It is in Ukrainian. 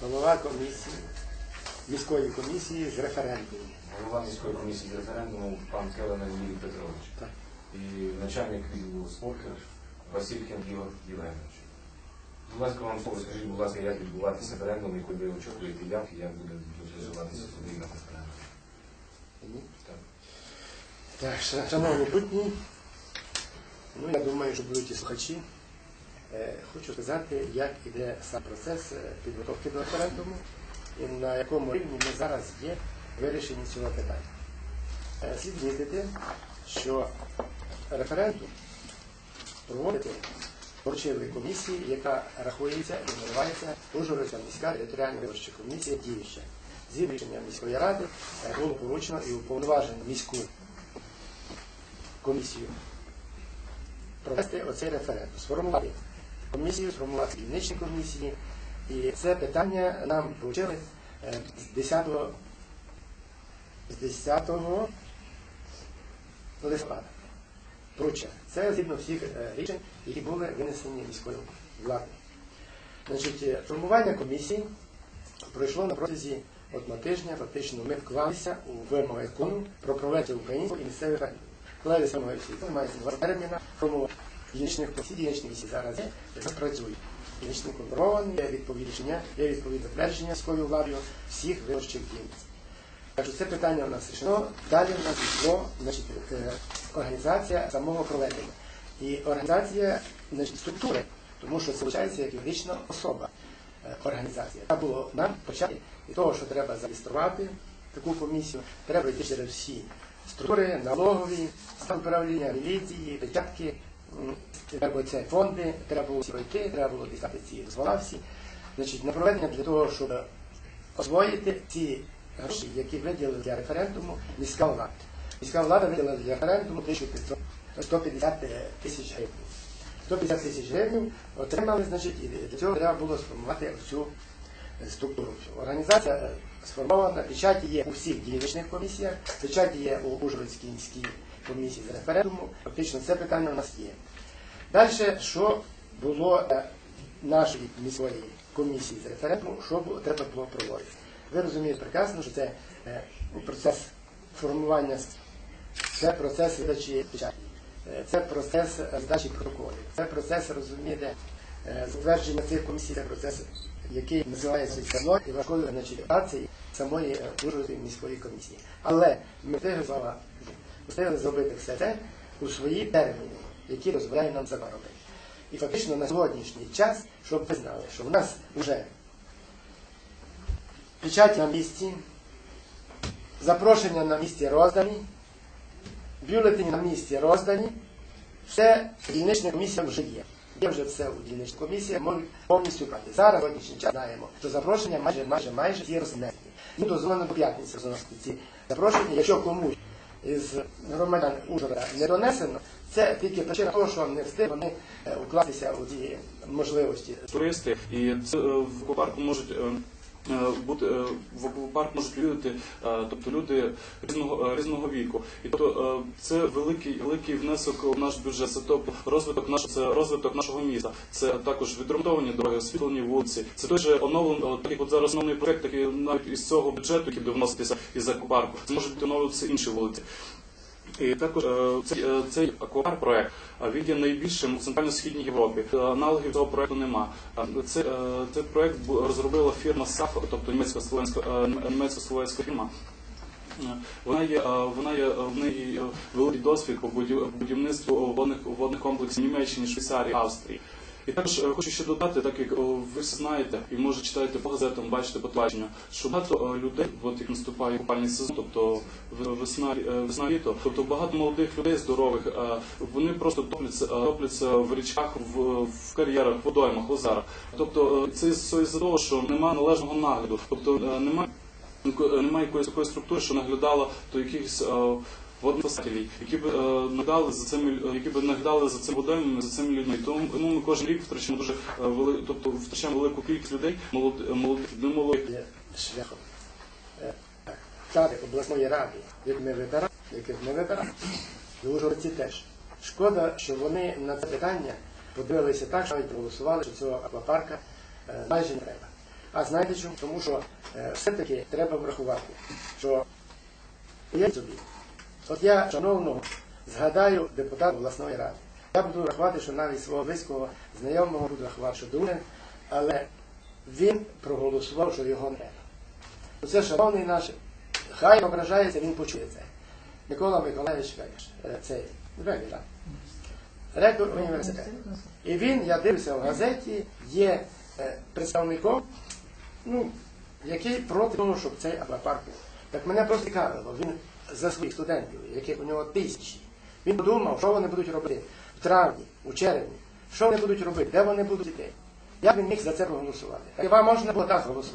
голова комісії, міської комісії з референдуму. Голова міської комісії з референдуму пан Келенен Юрій Петрович. Так. І начальник відділу спорту Василькін Ігор Євгенович. Будь ласка, вам слово, скажіть, будь ласка, як відбуватися референдум, який ви очікуєте, як і як буде розвиватися суди на референдум. Так. Так, ша- шановні присутні, ну я думаю, що будуть і слухачі. Е, Хочу сказати, як іде сам процес е, підготовки до референдуму і на якому рівні ми зараз є в вирішенні цього питання. Е, Слід відмітити, що референдум проводити поручили комісії, яка рахується і називається Ужгородська міська територіальна виборча комісія діюча. З рішення міської ради було поручено і уповноважено міську комісію провести оцей референдум, сформувати комісію, сформувати дільничні комісії. І це питання нам вручили е, з 10 з 10 листопада. Вручили. Це згідно всіх е, рішень, які були винесені міською владою. Значить, е, формування комісії пройшло на протязі одного тижня. Фактично ми вклалися у вимоги закону про проведення українського і місцевих референдумів. Вклалися вимоги всі. Це мається два терміна формування дільничні місії зараз працюють. Дільничні контрольовані, є відповідні рішення, є відповідне твердження міською владою всіх виборчих дільниць. Так це питання у нас рішено. Далі у нас йшло значить, е, організація самого проведення. І організація значить, структури, тому що це виходить як юридична особа е, організація. Треба було нам почати від того, що треба зареєструвати таку комісію, треба йти через всі структури, налогові, управління, міліції, печатки, треба це фонди, треба було всі пройти, треба було дістати ці дозвола. Значить, на проведення для того, щоб освоїти ці гроші, які виділили для референдуму міська влада. Міська влада виділила для референдуму 150 тисяч гривень. 150 тисяч гривень отримали, значить, і для цього треба було сформувати всю е, структуру. Організація е, сформована, печаті є у всіх дільничних комісіях, печаті є у Ужгородській міській комісії з референдуму. Фактично це питання у нас є. Далі, що було е, нашої міської комісії з референдуму, що треба було проводити. Ви розумієте прекрасно, що це е, процес формування, це процес видачі печаті, е, це процес здачі протоколів, це процес, розумієте, затвердження цих комісій, це процес, який називається само і важкою значить, самої Ужгородської міської комісії. Але ми встигли зробити все це у свої терміни, які дозволяє нам закон робити. І фактично на сьогоднішній час, щоб ви знали, що в нас вже печаті на місці, запрошення на місці роздані, бюлетені на місці роздані, все дільнична комісія вже є. Є вже все у дільничній комісії, можуть повністю брати. Зараз сьогоднішній час знаємо, що запрошення майже майже майже всі рознесені. Їм дозволено по п'ятниці розносити ці запрошення. Якщо комусь із громадян Ужгорода не донесено, це тільки причина того, що не встиг вони е, укластися у ці можливості. туристи, і е, в парку можуть. Е, Бути е, в аквапарк можуть відвідати, е, тобто люди різного різного віку, і тобто це великий великий внесок у наш бюджет. Це тобто розвиток наш це розвиток нашого міста. Це також відремонтовані дороги, освітлені вулиці. Це той же оновлений, такий от зараз основний проект, який навіть із цього бюджету, який буде вноситися із аквапарку, це можуть оновлюватися інші вулиці. І також е, цей, е, цей акуар проект е, він є найбільшим у центрально-східній Європі. Аналогів цього проекту нема. Це, цей проект розробила фірма САФ, тобто німецько-словенська німецько-словенська фірма. Вона є, вона є в неї великий досвід по будівництву водних водних комплексів Німеччини, Швейцарії, Австрії. І також е, хочу ще додати, так як ви знаєте, і може читаєте по газетам, бачите по що багато е, людей, от як наступає купальний сезон, тобто весна, е, весна літо, тобто багато молодих людей здорових, вони просто топляться, топляться в річках, в, в кар'єрах, водоймах, озерах. Тобто це із-за того, що немає належного нагляду, тобто немає немає якоїсь такої структури, що наглядала до якихось е, водоспасателів, які б е, наглядали за цими які б наглядали за цими водоймами, за цими людьми. Тому, тому ми кожен рік втрачаємо дуже е, вели, тобто втрачаємо велику кількість людей, молод, молодих, молодих. є шляхом е, обласної ради, як ми вибираємо, яких ми вибираємо, і Ужгородці теж. Шкода, що вони на це питання подивилися так, що навіть проголосували, що цього аквапарка е, майже не треба. А знаєте чому? Тому що е, все-таки треба врахувати, що уявіть собі, от я шановного згадаю депутата обласної ради. Я буду рахувати, що навіть свого близького знайомого буду рахувати, що друге, але він проголосував, що його не. Це шановний наш, хай ображається, він почує це. Микола Миколаївич Вегеш, е, цей Вегеш, ректор університету. І він, я дивився в газеті, є е, представником, ну, який проти того, щоб цей аквапарк був. Так мене просто цікавило, він за своїх студентів, яких у нього тисячі, він подумав, що вони будуть робити в травні, у червні, що вони будуть робити, де вони будуть йти. Як він міг за це проголосувати? Хіба можна було так голосувати?